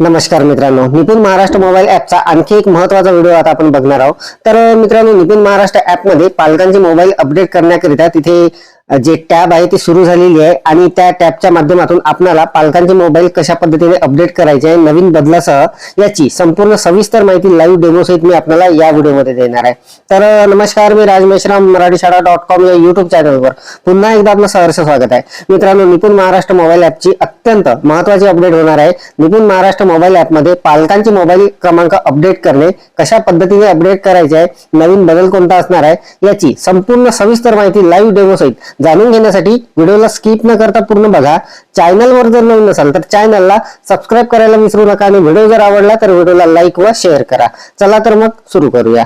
नमस्कार मित्रांनो निपुण महाराष्ट्र मोबाईल ऍपचा आणखी एक महत्त्वाचा व्हिडिओ आता आपण बघणार आहोत. तर मित्रांनो निपुण महाराष्ट्र ऍपमध्ये पालकांचे मोबाईल अपडेट करण्याकरिता तिथे जे टॅब आहे ती सुरू झालेली आहे आणि त्या टॅबच्या माध्यमातून आपल्याला पालकांचे मोबाईल कशा पद्धतीने अपडेट करायचे आहे नवीन बदलासह याची संपूर्ण सविस्तर माहिती लाईव्ह डेमो सहित मी आपल्याला या व्हिडिओमध्ये देणार आहे. तर नमस्कार मी राज मेश्राम मराठी शाळा डॉट कॉम या युट्यूब चॅनलवर पुन्हा एकदा आपलं सहर्ष स्वागत आहे. मित्रांनो निपुण महाराष्ट्र मोबाईल ऍपची अत्यंत महत्वाची अपडेट होणार आहे. निपुण महाराष्ट्र मोबाईल ऍपमध्ये पालकांचे मोबाईल क्रमांक अपडेट करणे कशा पद्धतीने अपडेट करायचे आहे नवीन बदल कोणता असणार आहे याची संपूर्ण सविस्तर माहिती लाईव्ह डेमो सहित जाणून घेण्यासाठी व्हिडिओला स्किप न करता पूर्ण बघा. चॅनलवर जर नवीन नसाल तर चॅनलला सबस्क्राईब करायला विसरू नका आणि व्हिडिओ जर आवडला तर व्हिडिओला लाईक व शेअर करा. चला तर मग सुरू करूया.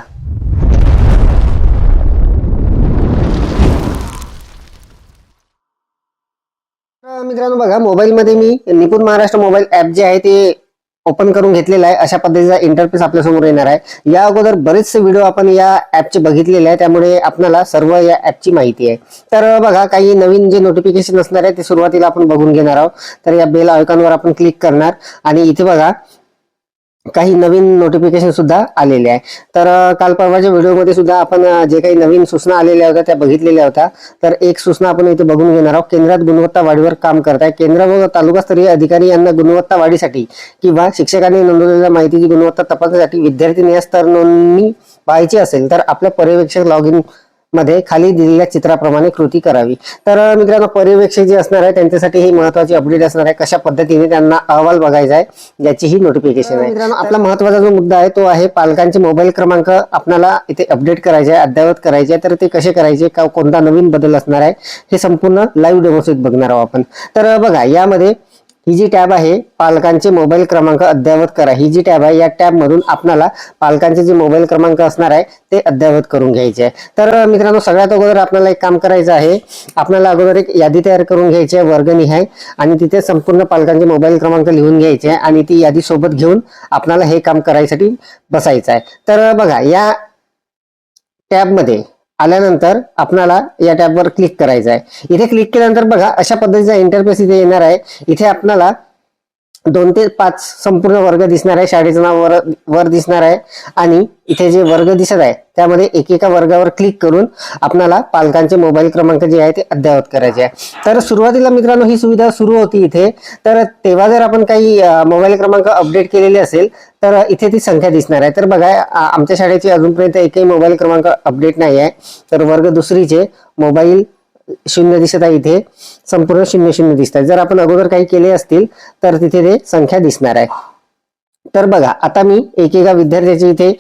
मित्रांनो बघा मोबाईलमध्ये मी निपुण महाराष्ट्र मोबाईल ॲप जे आहे ते ओपन करून घेतलेला आहे. अशा पद्धतीचा इंटरफेस आपल्यासमोर येणार आहे. या अगोदर बरेचसे व्हिडिओ आपण या ऍपचे बघितलेले आहे. त्यामुळे आपल्याला सर्व या ऍपची माहिती आहे. तर बघा काही नवीन जे नोटिफिकेशन असणार आहे ते सुरुवातीला आपण बघून घेणार आहोत. तर या बेल आयकॉनवर आपण क्लिक करणार. आणि इथे बघा काही नवीन नोटिफिकेशन सुद्धा आलेले आहे. तर काल परवाच्या व्हिडिओमध्ये सुद्धा आपण जे काही नवीन सूचना आलेल्या होत्या त्या बघितलेल्या होत्या. तर एक सूचना आपण इथे बघून घेणार आहोत. केंद्रात गुणवत्ता वाढीवर काम करत आहे केंद्र व तालुकास्तरीय अधिकारी यांना गुणवत्ता वाढीसाठी किंवा शिक्षकांनी नोंदवलेल्या माहितीची गुणवत्ता तपासण्यासाठी विद्यार्थी या स्तर नोंदणी पाहायची असेल तर आपल्या पर्यवेक्षक लॉग इन मध्ये खाली दिलेल्या चित्राप्रमाणे कृती करावी. तर मित्रांनो पर्यवेक्षक जे असणार आहे त्यांच्यासाठी ही महत्वाची अपडेट असणार आहे. कशा पद्धतीने त्यांना अहवाल बघायचा आहे याची ही नोटिफिकेशन आहे. मित्रांनो आपला महत्त्वाचा जो मुद्दा आहे तो आहे पालकांचे मोबाईल क्रमांक आपल्याला इथे अपडेट करायचे आहे अद्ययावत करायचे आहे. तर ते कसे करायचे का कोणता नवीन बदल असणार आहे हे संपूर्ण लाईव्ह डेमोसित बघणार आहोत आपण. तर बघा यामध्ये ही जी टॅब आहे पालकांचे मोबाईल क्रमांक अद्ययावत करा. ही जी टॅब आहे या टॅब मधून पालकांचे जे मोबाईल क्रमांक असणार आहे ते अद्ययावत करून घ्यायचे आहे. तर मित्रांनो सगळ्यात अगोदर आपल्याला एक काम करायचं आहे. आपल्याला अगोदर एक यादी तयार करून घ्यायची आहे वर्गनिहाय आणि तिथे संपूर्ण पालकांचे मोबाईल क्रमांक लिहून घ्यायचे आहे आणि ती यादी सोबत घेऊन आपल्याला हे काम करायसाठी बसायचं आहे. तर बघा या टॅबमध्ये आल्यानंतर आपल्याला या टॅबवर क्लिक करायचं आहे इथे क्लिक केल्यानंतर बघा अशा पद्धतीचा इंटरफेस इथे येणार आहे. इथे आपल्याला दोन ते पाच संपूर्ण वर्ग दिसणार आहे. शाळेचं नाव वर वर दिसणार आहे. आणि इथे जे वर्ग दिसत आहे त्यामध्ये एकेका वर्गावर क्लिक करून आपल्याला पालकांचे मोबाईल क्रमांक जे आहे ते अद्ययावत करायचे आहे. तर सुरुवातीला मित्रांनो ही सुविधा सुरू होती इथे. तर तेव्हा जर आपण काही मोबाईल क्रमांक अपडेट केलेले असेल तर इथे ती संख्या दिसणार आहे. तर बघा आमच्या शाळेची अजूनपर्यंत एकही मोबाईल क्रमांक अपडेट नाही आहे. तर वर्ग दुसरीचे मोबाईल शून्य दिसत आहे इथे. संपूर्ण शून्य शून्य दिसत आहे. जर आपण अगोदर काही केले असतील तर तिथे ते संख्या दिसणार आहे. तर बघा आता मी एकेका विद्यार्थ्याचे इथे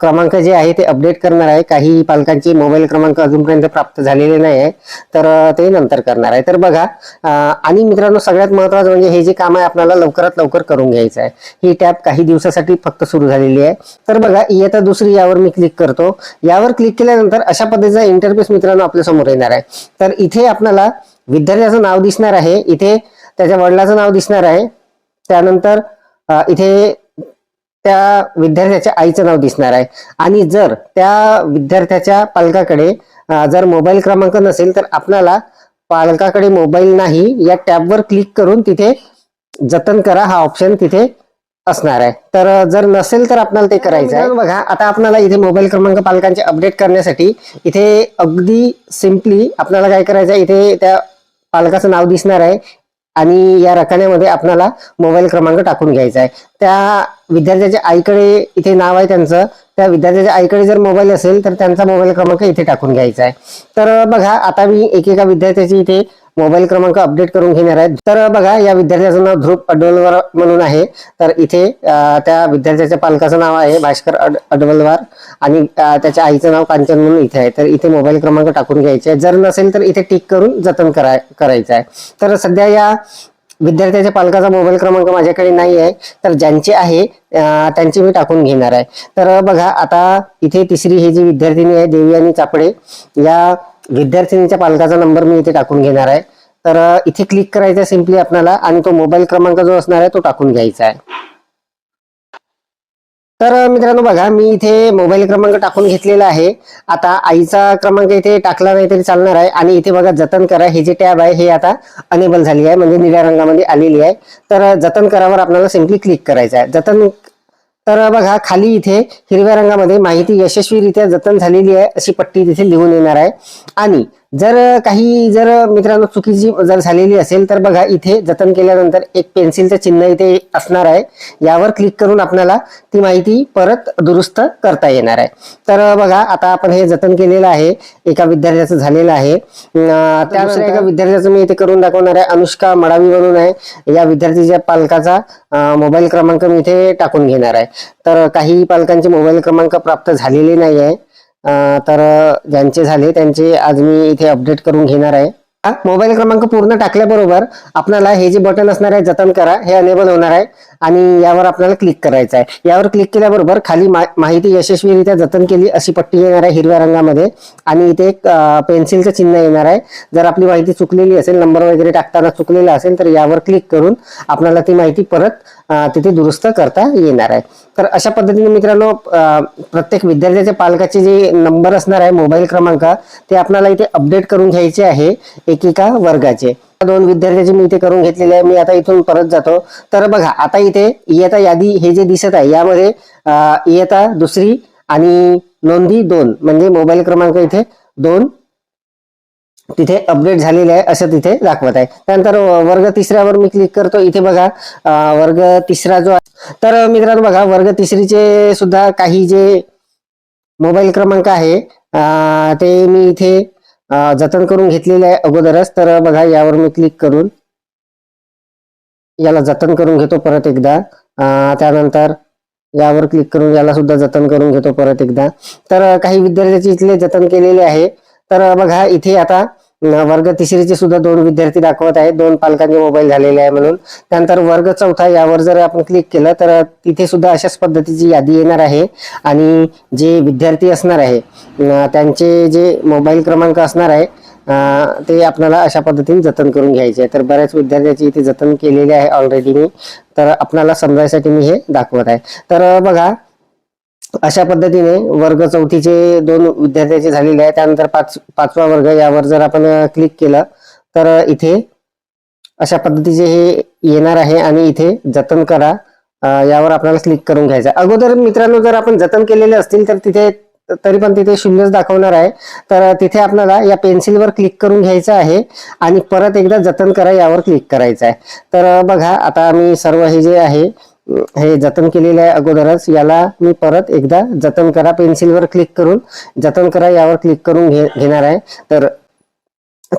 क्रमांक जे आहे ते अपडेट करणार आहे. काही पालकांचे मोबाईल क्रमांक अजूनपर्यंत प्राप्त झालेले नाही आहे तर ते नंतर करणार आहे. तर बघा आणि मित्रांनो सगळ्यात महत्वाचं म्हणजे हे जे काम आहे आपल्याला लवकरात लवकर करून घ्यायचं आहे. ही टॅब काही दिवसासाठी फक्त सुरू झालेली आहे. तर बघा इयता दुसरी यावर मी क्लिक करतो. यावर क्लिक केल्यानंतर अशा पद्धतीचा इंटरफेस मित्रांनो आपल्यासमोर येणार आहे. तर इथे आपल्याला विद्यार्थ्याचं नाव दिसणार आहे. इथे त्याच्या वडिलाचं नाव दिसणार आहे. त्यानंतर इथे त्या विद्यार्थ्याच्या आईचं नाव दिसणार आहे. आणि जर त्या विद्यार्थ्याच्या पालकाकडे जर मोबाईल क्रमांक नसेल तर आपल्याला पालकाकडे मोबाईल नाही या टॅबवर क्लिक करून तिथे जतन करा हा ऑप्शन तिथे असणार आहे. तर जर नसेल तर आपल्याला ते करायचं आहे. बघा आता आपल्याला इथे मोबाईल क्रमांक पालकांचे अपडेट करण्यासाठी इथे अगदी सिम्पली आपल्याला काय करायचं आहे इथे त्या पालकाचं नाव दिसणार आहे. आणि या रकान्यामध्ये आपल्याला मोबाईल क्रमांक टाकून घ्यायचा आहे. त्या विद्यार्थ्याच्या आईकडे इथे नाव आहे त्यांचं. त्या विद्यार्थ्याच्या आईकडे जर मोबाईल असेल तर त्यांचा मोबाईल क्रमांक इथे टाकून घ्यायचा आहे. तर बघा आता मी एकेका विद्यार्थ्याची इथे मोबाईल क्रमांक अपडेट करून घेणार आहे. तर बघा या विद्यार्थ्याचं नाव ध्रुव अडवलवार म्हणून आहे. तर इथे त्या विद्यार्थ्याच्या पालकाचं नाव आहे भास्कर अड अडवलवार आणि त्याच्या आईचं नाव कांचन म्हणून इथे आहे. तर इथे मोबाईल क्रमांक टाकून घ्यायचे आहे जर नसेल तर इथे टिक करून जतन कराय करायचं आहे. तर सध्या या विद्यार्थ्याच्या पालकाचा मोबाईल क्रमांक माझ्याकडे नाही आहे तर ज्यांचे आहे त्यांचे मी टाकून घेणार आहे. तर बघा आता इथे तिसरी ही जी विद्यार्थिनी आहे देवयानी चापडे या विद्यार्थिनीच्या पालकाचा नंबर मी इथे टाकून घेणार आहे. तर इथे क्लिक करायचं सिम्पली आपल्याला आणि तो मोबाईल क्रमांक जो असणार आहे तो टाकून घ्यायचा आहे. तर मित्रांनो बघा मी इथे मोबाईल क्रमांक टाकून घेतलेला आहे. आता आईचा क्रमांक इथे टाकला नाही तरी चालणार आहे. आणि इथे बघा जतन करा. हे जे टॅब आहे हे आता अनेबल झाली आहे. म्हणजे निळ्या रंगामध्ये आलेली आहे. तर जतन करावर आपल्याला सिम्पली क्लिक करायचं आहे. जतन तर बघा खाली इथे हिरव्या रंगामध्ये माहिती यशस्वीरित्या जतन झालेली आहे अशी पट्टी तिथे लिहून येणार आहे. आणि जर काही जर मित्रांनो चुकीची जर झालेली असेल तर बघा इथे जतन केल्यानंतर एक पेन्सिलचं चिन्ह इथे असणार आहे. यावर क्लिक करून आपल्याला ती माहिती परत दुरुस्त करता येणार आहे. तर बघा आता आपण हे जतन केलेलं आहे. एका विद्यार्थ्याचं झालेलं आहे. अं, त्यानंतर एका विद्यार्थ्याचं मी इथे करून दाखवणार आहे. अनुष्का मडावी म्हणून आहे. या विद्यार्थीच्या पालकाचा मोबाईल क्रमांक मी इथे टाकून घेणार आहे. तर काही पालकांचे मोबाईल क्रमांक प्राप्त झालेले नाही आहे. तर ज्यांचे झाले त्यांचे आज मी इथे अपडेट करून घेणार आहे. मोबाईल क्रमांक पूर्ण टाकल्याबरोबर आपल्याला हे जे बटन असणार आहे जतन करा हे अनेबल होणार आहे. आणि यावर आपल्याला क्लिक करायचं आहे. यावर क्लिक केल्याबरोबर खाली मा- माहिती यशस्वीरित्या जतन केली अशी पट्टी येणार आहे हिरव्या रंगामध्ये. आणि इथे एक पेन्सिलचं चिन्ह येणार आहे. जर आपली माहिती चुकलेली असेल नंबर वगैरे टाकताना चुकलेला असेल तर यावर क्लिक करून आपल्याला ती माहिती परत तिथे दुरुस्त करता येणार आहे. तर अशा पद्धतीने मित्रांनो प्रत्येक विद्यार्थ्याच्या पालकाचे जे नंबर असणार आहे मोबाईल क्रमांक ते आपल्याला इथे अपडेट करून घ्यायचे आहे एकेका वर्गाचे. दोन विद्यार्थ्याचे मी इथे करून घेतलेले आहे. मी आता इथून परत जातो. तर बघा आता इथे इयता यादी हे जे दिसत आहे यामध्ये इयता दुसरी आणि नोंदी दोन म्हणजे मोबाईल क्रमांक इथे दोन तिथे अपडेट झालेले आहे असं तिथे दाखवत आहे. त्यानंतर वर्ग तिसऱ्यावर मी क्लिक करतो. इथे बघा वर्ग तिसरा जो आहे तर मित्रांनो बघा वर्ग तिसरीचे सुद्धा काही जे मोबाईल क्रमांक आहे ते मी इथे जतन करून घेतलेले आहे अगोदरच तर बघा यावर मी क्लिक करून याला जतन करून घेतो परत एकदा. त्यानंतर यावर क्लिक करून याला सुद्धा जतन करून घेतो परत एकदा. तर काही विद्यार्थ्याचे इथले जतन केलेले आहे. तर बघा इथे आता वर्ग तिसरीचे सुद्धा दोन विद्यार्थी दाखवत आहेत. दोन पालकांचे मोबाईल झालेले आहे म्हणून. त्यानंतर वर्ग चौथा यावर जर आपण क्लिक केलं तर तिथे सुद्धा अशाच पद्धतीची यादी येणार आहे. आणि जे विद्यार्थी असणार आहे त्यांचे जे मोबाईल क्रमांक असणार आहे ते आपल्याला अशा पद्धतीने जतन करून घ्यायचे आहे. तर बऱ्याच विद्यार्थ्याची इथे जतन केलेले आहे ऑलरेडी मी. तर आपल्याला समजायसाठी मी हे दाखवत आहे. तर बघा अशा पद्धतीने वर्ग चौथीचे दोन विद्यार्थ्याचे झालेले आहे त्यानंतर पाच पाचवा वर्ग यावर जर आपण क्लिक केलं तर इथे अशा पद्धतीचे हे येणार आहे आणि इथे जतन करा. यावर आपल्याला क्लिक करून घ्यायचं आहे. अगोदर मित्रांनो जर आपण जतन केलेले असतील तर तिथे तरी पण तिथे शून्यच दाखवणार आहे. तर तिथे आपल्याला या पेन्सिलवर क्लिक करून घ्यायचं आहे आणि परत एकदा जतन करा यावर क्लिक करायचं आहे. तर बघा आता मी सर्व हे जे आहे हे जतन केलेले आहे अगोदरच. याला मी परत एकदा जतन करा. पेन्सिलवर क्लिक करून जतन करा. यावर क्लिक करून घे घेणार आहे. तर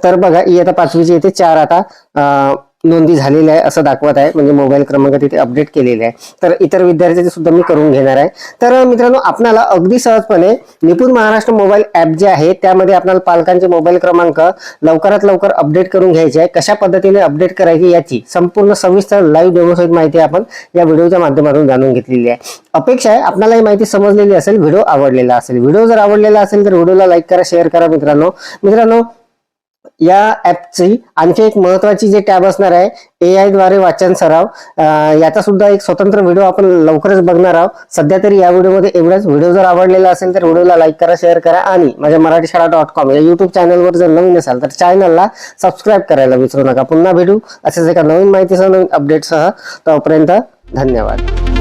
तर बघा इयता पाचवीचे येथे चार आता अं, नोंदी झालेल्या आहे असं दाखवत आहे. म्हणजे मोबाईल क्रमांक तिथे अपडेट केलेले आहे. तर इतर विद्यार्थ्यांचे सुद्धा मी करून घेणार आहे. तर मित्रांनो आपणाला अगदी सहजपणे निपुण महाराष्ट्र मोबाईल ऍप जे आहे त्यामध्ये आपल्याला पालकांचे मोबाईल क्रमांक लवकरात लवकर अपडेट करून घ्यायचे आहे. कशा पद्धतीने अपडेट करायची याची संपूर्ण सविस्तर लाईव्ह डेमोसहित माहिती आपण या व्हिडिओच्या माध्यमातून जाणून घेतलेली आहे. अपेक्षा आहे आपल्याला ही माहिती समजलेली असेल व्हिडिओ आवडलेला असेल. व्हिडिओ जर आवडलेला असेल तर व्हिडिओला लाईक करा शेअर करा मित्रांनो. मित्रांनो या ऍपची आणखी एक महत्वाची जे टॅब असणार आहे ए आयद्वारे वाचन सराव. याचा सुद्धा एक स्वतंत्र व्हिडिओ आपण लवकरच बघणार आहोत. सध्या तरी या व्हिडिओमध्ये एवढाच व्हिडिओ जर आवडलेला असेल तर व्हिडिओला लाईक करा शेअर करा आणि माझ्या मराठी शाळा डॉट कॉम या युट्यूब चॅनलवर जर नवीन असाल तर चॅनलला सबस्क्राईब करायला विसरू नका. पुन्हा भेटू असेच एका नवीन माहितीसह नवीन अपडेटसह तोपर्यंत धन्यवाद.